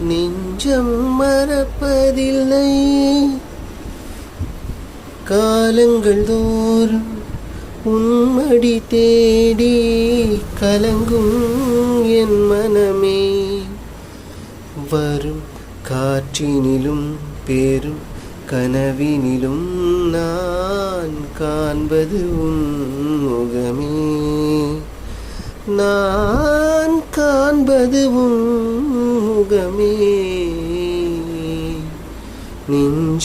நெஞ்சம் மறப்பதில்லை. காலங்கள் தோறும் உன்மடி தேடி கலங்கும் என் மனமே. வரும் காற்றினிலும் பெரும் கனவினிலும் நான் காண்பது உன் முகமே. நான் காண்பது முகமே நெஞ்ச